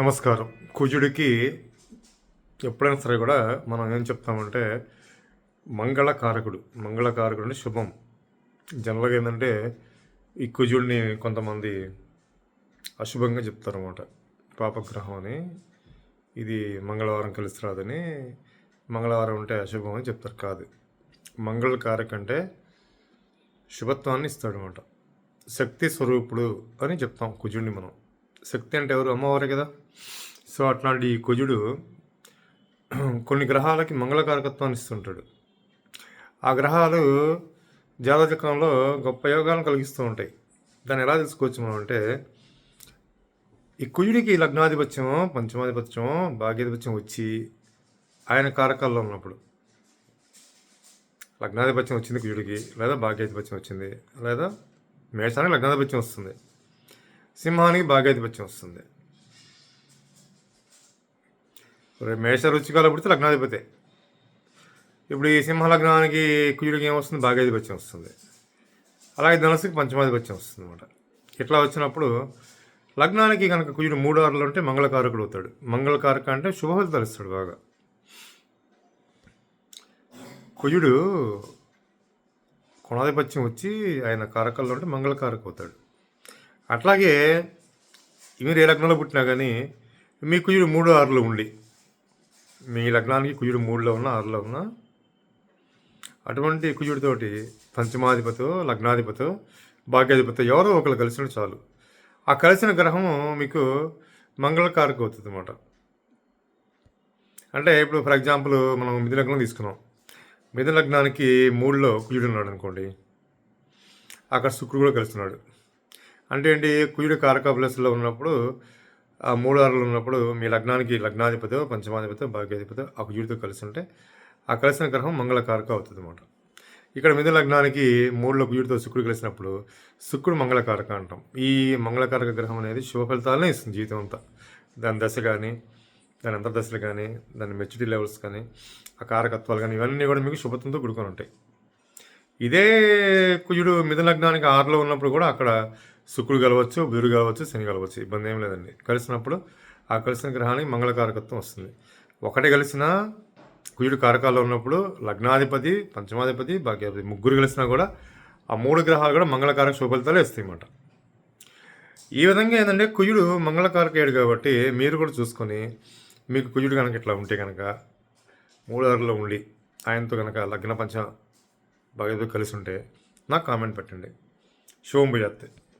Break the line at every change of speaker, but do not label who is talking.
నమస్కారం. కుజుడికి ఎప్పుడైనా సరే కూడా మనం ఏం చెప్తామంటే మంగళకారకుడు మంగళకారకుడు అంటే శుభం. జనరల్గా ఏంటంటే ఈ కుజుడిని కొంతమంది అశుభంగా చెప్తారన్నమాట. పాపగ్రహం అని ఇది మంగళవారం కలిసి రాదని మంగళవారం ఉంటే అశుభం అని చెప్తారు. కాదు. మంగళకారక అంటే శుభత్వాన్ని ఇస్తాడు అనమాట శక్తి స్వరూపుడు అని చెప్తాం కుజుడిని మనం. శక్తి అంటే ఎవరు? అమ్మవారే కదా. సో అట్లాంటి ఈ కుజుడు కొన్ని గ్రహాలకి మంగళకారకత్వాన్ని ఇస్తుంటాడు. ఆ గ్రహాలు జాతకంలో గొప్ప యోగాలను కలిగిస్తూ ఉంటాయి. దాన్ని ఎలా తెలుసుకోవచ్చు మనం అంటే ఈ కుజుడికి లగ్నాధిపత్యం పంచమాధిపత్యం భాగ్యాధిపత్యం వచ్చి ఆయన కారకాల్లో ఉన్నప్పుడు. లగ్నాధిపత్యం వచ్చింది కుజుడికి లేదా భాగ్యాధిపత్యం వచ్చింది లేదా మేషానికి లగ్నాధిపత్యం వస్తుంది. సింహానికి భాగ్యాధిపత్యం వస్తుంది. మేష రుచికాలు పుడితే లగ్నాధిపతి. ఇప్పుడు ఈ సింహ లగ్నానికి కుజుడికి ఏమొస్తుంది? భాగ్యాధిపత్యం వస్తుంది. అలాగే ధనుసుకి పంచమాధిపత్యం వస్తుంది అనమాట ఇట్లా వచ్చినప్పుడు లగ్నానికి కనుక కుజుడు మూడు ఆరులు ఉంటే మంగళకారకుడు అవుతాడు. మంగళకారక అంటే శుభ ఫలితాలు ఇస్తాడు బాగా. కుజుడు కోణాధిపత్యం వచ్చి ఆయన కారకాల్లో ఉంటే మంగళకారక అవుతాడు. అట్లాగే మీరు ఏ లగ్నంలో పుట్టినా కానీ మీ కుజుడు మూడు ఆరులో ఉండి మీ లగ్నానికి కుజుడు మూడులో ఉన్న ఆరులో ఉన్న అటువంటి కుజుడితోటి పంచమాధిపతో లగ్నాధిపతో భాగ్యాధిపతి ఎవరో ఒకరు కలిసిన చాలు. ఆ కలిసిన గ్రహం మీకు మంగళకారక అవుతుంది అనమాట అంటే ఇప్పుడు ఫర్ ఎగ్జాంపుల్ మనం మిథున లగ్నం తీసుకున్నాం. మిథున లగ్నానికి మూడులో కుజుడు ఉన్నాడు అనుకోండి అక్కడ శుక్రుడు కూడా కలుస్తున్నాడు. అంటే ఏంటి కుజుడు కారక ప్లస్లో ఉన్నప్పుడు ఆ మూడు ఆరులు ఉన్నప్పుడు మీ లగ్నానికి లగ్నాధిపతి పంచమాధిపతి భాగ్యాధిపతి ఆ కుజుడితో కలిసి ఉంటే ఆ కలిసిన గ్రహం మంగళకారక అవుతుంది అనమాట ఇక్కడ మిథున లగ్నానికి మూడులో కుజుడితో శుక్రుడు కలిసినప్పుడు శుక్రుడు మంగళకారక అంటాం. ఈ మంగళకారక గ్రహం అనేది శుభ ఫలితాలనే ఇస్తుంది జీవితం అంతా దాని దశ కానీ దాని అంతర్దశలు కానీ దాని మెచ్యూరిటీ లెవెల్స్ కానీ ఆ కారకత్వాలు కానీ ఇవన్నీ కూడా మీకు శుభత్వంతో కూడుకొని ఉంటాయి. ఇదే కుజుడు మిథున లగ్నానికి ఆరులో ఉన్నప్పుడు కూడా అక్కడ శుక్రుడు కలవచ్చు బుధుడు కలవచ్చు శని కలవచ్చు ఇబ్బంది ఏం లేదండి. కలిసినప్పుడు ఆ కలిసిన గ్రహానికి మంగళకారకత్వం వస్తుంది. ఒకటి కలిసిన కుజుడు కారకాల్లో ఉన్నప్పుడు లగ్నాధిపతి పంచమాధిపతి భాగ్యాధిపతి ముగ్గురు కలిసినా కూడా ఆ మూడు గ్రహాలు కూడా మంగళకారక శుభఫలితాలు ఇస్తాయి అన్నమాట ఈ విధంగా ఏంటంటే కుజుడు మంగళకారకేయుడు కాబట్టి మీరు కూడా చూసుకొని మీకు కుజుడు కనుక ఇట్లా ఉంటే కనుక మూడు ఉండి ఆయనతో కనుక లగ్న పంచ బాగా కలిసి ఉంటే నాకు కామెంట్ పెట్టండి. శుభం భుజాత్తే.